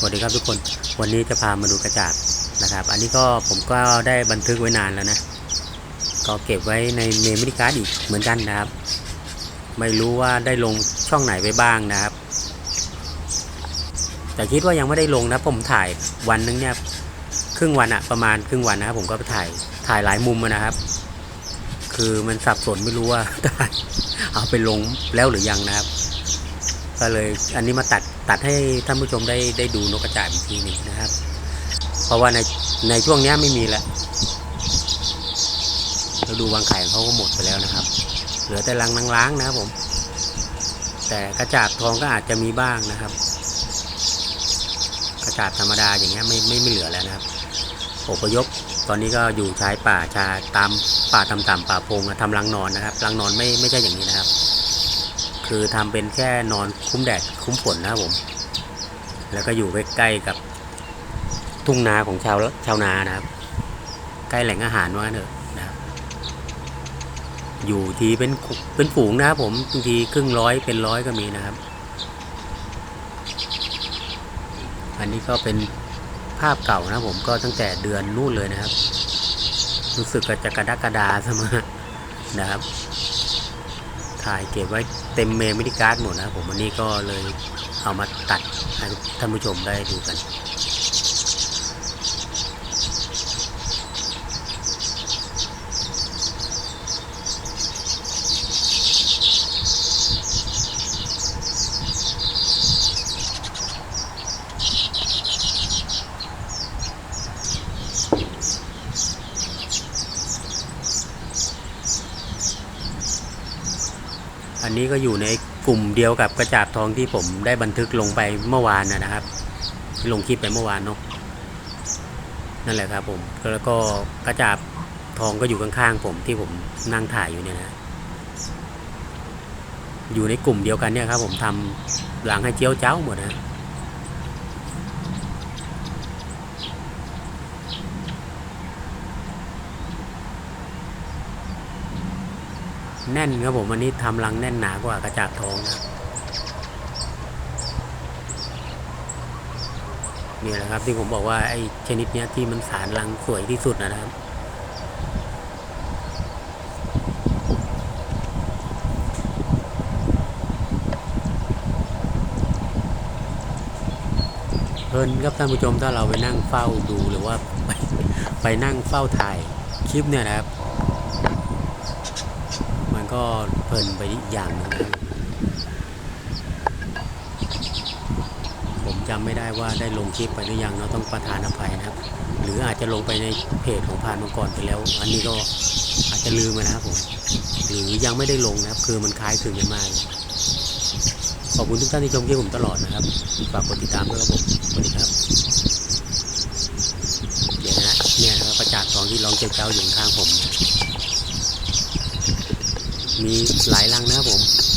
สวัสดีครับทุกคนวันนี้จะพามาดูกระจาดนะครับ อันนี้ก็ผมก็ได้บันทึกไว้นานแล้วนะ ก็เก็บไว้ในเมมโมรี่การ์ดอีกเหมือนกันนะครับ ไม่รู้ว่าได้ลงช่องไหนไปบ้างนะครับ แต่คิดว่ายังไม่ได้ลงนะผมถ่ายวันนึงเนี่ยครึ่งวันอะประมาณครึ่งวันนะครับผมก็ไปถ่ายถ่ายหลายมุมนะครับ คือมันสับสนไม่รู้ว่าเอาไปลงแล้วหรือยังนะครับ ก็เลยอันนี้มาตัด ตัดให้ท่านผู้ชมได้ได้ดูนกกระจาบอีกทีหนึ่งนะครับ เพราะว่าในในช่วงนี้ไม่มีแล้วเราดูวางไข่ของเขาก็หมดไปแล้วนะครับ เหลือแต่รังล้างๆนะครับผม แต่กระจาบทองก็อาจจะมีบ้างนะครับ กระจาบธรรมดาอย่างเงี้ยไม่ไม่ไม่เหลือแล้วนะครับอพยพตอนนี้ก็อยู่ชายป่าชาตามป่าต่ำๆป่าพงอะทำรังนอนนะครับรังนอนไม่ไม่ใช่อย่างนี้นะครับ คือทำเป็นแค่นอนคุ้มแดดคุ้มฝนนะครับผม แล้วก็อยู่ใกล้ๆกับทุ่งนาของชาวชาวนานะครับ ใกล้แหล่งอาหารว่างั้นเถอะนะครับ อยู่ทีเป็นเป็นฝูงนะครับผมบางทีครึ่งร้อยเป็นร้อยก็มีนะครับ อันนี้ก็เป็นภาพเก่านะผมก็ตั้งแต่เดือนนู่นเลยนะครับ รู้สึกก็จะกระดักกระดาเสมอนะครับ ถ่ายเก็บไว้ เต็มเมมโมรี่การ์ดหมดนะผมวันนี้ก็เลยเอามาตัดให้ท่านผู้ชมได้ดูกัน อันนี้ก็อยู่ในกลุ่มเดียวกับกระจาบทองที่ผมได้บันทึกลงไปเมื่อวานนะครับที่ลงคลิปไปเมื่อวานเนาะนั่นแหละครับผมแล้วก็กระจาบทองก็อยู่ข้างๆผมที่ผมนั่งถ่ายอยู่เนี่ยนะอยู่ในกลุ่มเดียวกันเนี่ยครับผมทำหลังให้เจียวเจ้าหมดนะ แน่นครับผมวันนี้ทำรังแน่นหนากว่ากระจาบทองนะนี่แหละครับที่ผมบอกว่าไอ้ชนิดเนี้ยที่มันสารรังสวยที่สุดนะครับเพลินครับท่านผู้ชมถ้าเราไปนั่งเฝ้าดูหรือว่าไปไปนั่งเฝ้าถ่ายคลิปเนี่ยนะครับ ก็เพลินไปอีกอย่างหนึงผมจำไม่ได้ว่าได้ลงคลิปไปหรือยังเนาะต้องประทานอภัยนะครับ หรืออาจจะลงไปในเพจของพานมังกรไปแล้ว อันนี้ก็อาจจะลืมไปนะครับผมหรือยังไม่ได้ลงนะครับ คือมันคล้ายคลึงกันมากเลยขอบคุณทุกท่านที่ชมคลิปผมตลอดนะครับฝากกดติดตามด้วยครับผมสวัสดีครับเดี๋ยวนะเนี่ยนะครับประจักษ์ทองที่ร้องเจ้าเจ้าอยู่ข้างผม มีหลายรังนะครับผม